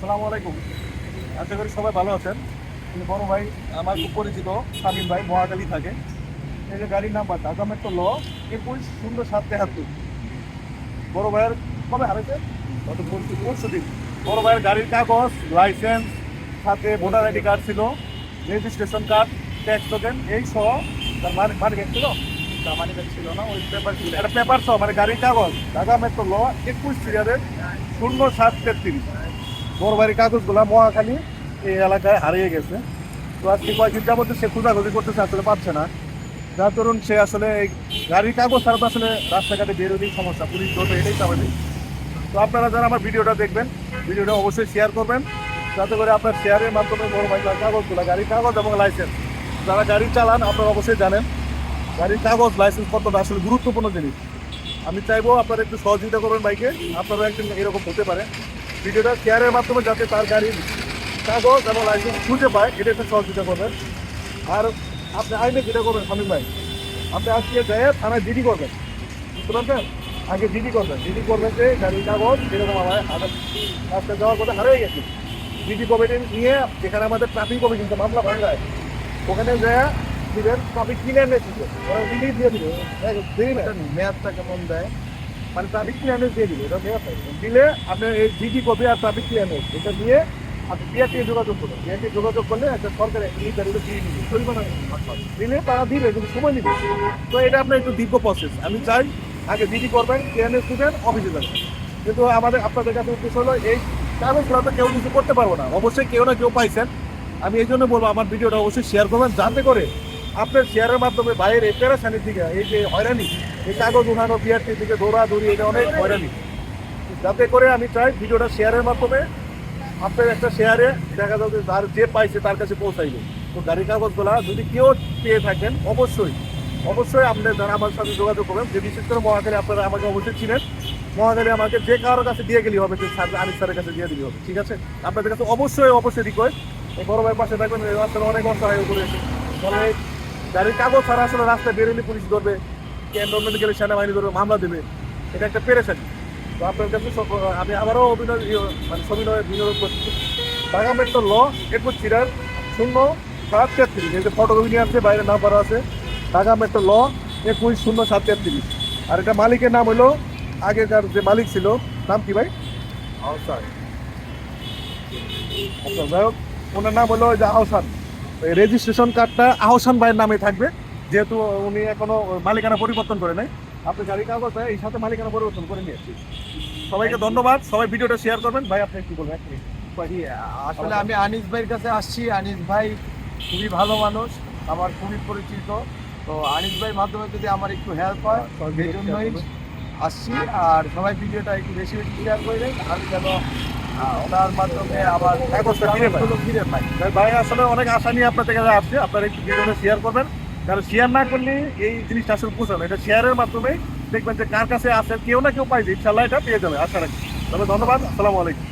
আসসালামু আলাইকুম। আশা করি সবাই ভালো আছেন। কিন্তু বড় ভাই, আমার খুব পরিচিত শামীম ভাই মহাকালী থাকে। এই যে গাড়ির নাম্বার, ঢাকা মেট্রো ল, একুশ শূন্য সাত তেহাত্তর। বড় ভাইয়ের কবে হারাইছে? গত পরশু দিন। বড় ভাইয়ের গাড়ির কাগজ লাইসেন্স সাথে ভোটার আইডি কার্ড ছিল রেজিস্ট্রেশন কার্ড ট্যাক্স টোকেন এই সহ তার মানে ব্যাগ ছিল? তার মানি ছিল না, ওই পেপার ছিল। একটা পেপার সহ মানে গাড়ির কাগজ। ঢাকা মেট্রো ল, একুশ সিরিয়ারের শূন্য সাত তেত্রিশ। বড় বাড়ির কাগজগুলা মহাখালী এই এলাকায় হারিয়ে গেছে। তো আজকে কয়েকদিন যাবত সে খোঁজাখুঁজি করতেছে আসলে পাচ্ছে না। যার দরুন সে আসলে এই গাড়ির কাগজ ছাড়া আসলে রাস্তাঘাটে বেরোলেই সমস্যা, পুলিশ ধরবে এটাই স্বাভাবিক। তো আপনারা যারা আমার ভিডিওটা দেখবেন, ভিডিওটা অবশ্যই শেয়ার করবেন। যাতে করে আপনার শেয়ারের মাধ্যমে বড় ভাই কাগজগুলো, গাড়ির কাগজ এবং লাইসেন্স যারা গাড়ি চালান আপনারা অবশ্যই জানেন, গাড়ির কাগজ লাইসেন্স কতটা আসলে গুরুত্বপূর্ণ জিনিস। আমি চাইব আপনারা একটু সহযোগিতা করবেন বাইকে আপনারা একদিন এরকম হতে পারে। ভিডিওটা শেয়ারের মাধ্যমে যাতে তার গাড়ির কাগজ এবং লাইসেন্স খুঁজে পায় এটা একটু সহযোগিতা করবেন। আর আপনি আইনে যেটা করবেন, স্বামী ভাই, আপনি আজকে যায় থানায় জিডি করবেন। বুঝতে পারছেন? আগে জিডি করবেন। জিডি করবেন যে গাড়ির কাগজ, যেরকম আমার রাস্তায় যাওয়ার কথা হারিয়ে গেছে। জিডি কমিটি নিয়ে যেখানে আমাদের ট্রাফিক কমিটি মামলা ভাঙায়, ওখানে যায় দিবেন ট্রাফিক কিনে এনে ওরা দিয়ে দিবে। মেয়াদটা কেমন দেয়? মানে ট্রাফিক ক্লিয়ারেন্স দিয়ে দিবে এটা দিলে আপনি এই জিডি কপি আর ট্রাফিক ক্লিয়ারেন্স এটা দিয়ে আপনি বিআরটি যোগাযোগ করবেন বিআরটি যোগাযোগ করলে একটা সরকার নির্ধারিত দিয়ে দিবে। পরিমাণ দিলে তারা দিবে, কিন্তু সময় নিবে। তো এটা আপনার একটু দীর্ঘ প্রসেস আমি চাই আগে জিডি করবেন ক্লিয়ারেন্স দিবেন অফিসে যাবেন। কিন্তু আমাদের, আপনাদের কাছে উদ্দেশ্য হলো এই কাগজগুলো তো কেউ কিছু করতে পারব না। অবশ্যই কেউ না কেউ পাইছেন। আমি এই জন্য বলব, আমার ভিডিওটা অবশ্যই শেয়ার করবেন। যাতে করে আপনার শেয়ারের মাধ্যমে বাইরে পেরেশানির দিকে, এই যে হয়রানি, এই কাগজ উঠানো, বিআরটির দিকে দৌড়াদৌড়ি এটা অনেক হয়রানি। যাতে করে আমি চাই ভিডিওটা শেয়ারের মাধ্যমে আপনার একটা শেয়ারে দেখা যাবে যার যে পাইছে তার কাছে পৌঁছাইবে তো গাড়ি কাগজগুলা যদি কেউ পেয়ে থাকেন, অবশ্যই অবশ্যই আপনার যারা আমার সাথে যোগাযোগ করবেন, যে বিশেষ করে মহাকালী আপনারা আমাকে অবশ্যই চিনেন। মহাকালী আমাকে যে কারোর কাছে দিয়ে গেলে হবে, যে স্যার আনিস স্যারের কাছে দিয়ে দিলে হবে, ঠিক আছে? আপনাদের কাছে অবশ্যই অবশ্যই রিকোয়েস্ট এই বড় ভাইয়ের পাশে থাকবেন রাস্তাটা অনেক অসহায় করে ফলে গাড়ির কাগজ ছাড়া আসলে রাস্তায় বেরোলে পুলিশ ধরবে ক্যান্টনমেন্ট গেলে সেনাবাহিনী ধরবে মামলা দেবে। এটা একটা পেরেশানি। তো আপনার কাছে আমি আবারও অভিনয় ইয়ে- মানে সবিনয় বিনোদন করছি। ঢাকা মেট্রো ল একুশ সিরার শূন্য সাত তেত্রিশ। এই যে ফটোকপি নিয়ে আসছে বাইরে নাম্বার আছে। ঢাকা মেট্রো ল একুশ শূন্য সাত তেত্রিশ। আর এটা মালিকের নাম হলো আগেকার যে মালিক ছিল নাম কি ভাই? আচ্ছা যাই হোক ওনার নাম হলো ওই যে আহসান। রেজিস্ট্রেশন কার্ডটা আহসান ভাইয়ের নামে থাকবে যেহেতু উনি এখনও মালিকানা পরিবর্তন করে নাই। আপনি গাড়ি কাগজ এই সাথে মালিকানা পরিবর্তন করে নিয়েছি সবাইকে ধন্যবাদ। সবাই ভিডিওটা শেয়ার করবেন। ভাই আপনি কি বলবেন? আসলে আমি আনিস ভাইয়ের কাছে আসছি। আনিস ভাই খুবই ভালো মানুষ আমার খুবই পরিচিত। তো আনিস ভাইয়ের মাধ্যমে যদি আমার একটু হেল্প হয় সেই জন্যই আসছি। আর সবাই ভিডিওটা একটু বেশি বেশি শেয়ার করে দেন। আমি যেন ওনার মাধ্যমে আবার ফিরে পাই। ভাই আসলে অনেক আশা নিয়ে আপনার কাছে আসছে। আপনারা একটু ভিডিওটা শেয়ার করবেন। কারণ শেয়ার না করলে এই জিনিসটা আসলে পৌঁছানো এটা শেয়ারের মাধ্যমে দেখবেন যে কার কাছে আছে কেউ না কেউ পাইছে ইনশাল্লাহ এটা পেয়ে যাবে। আশা রাখি তবে ধন্যবাদ। আসসালামু আলাইকুম।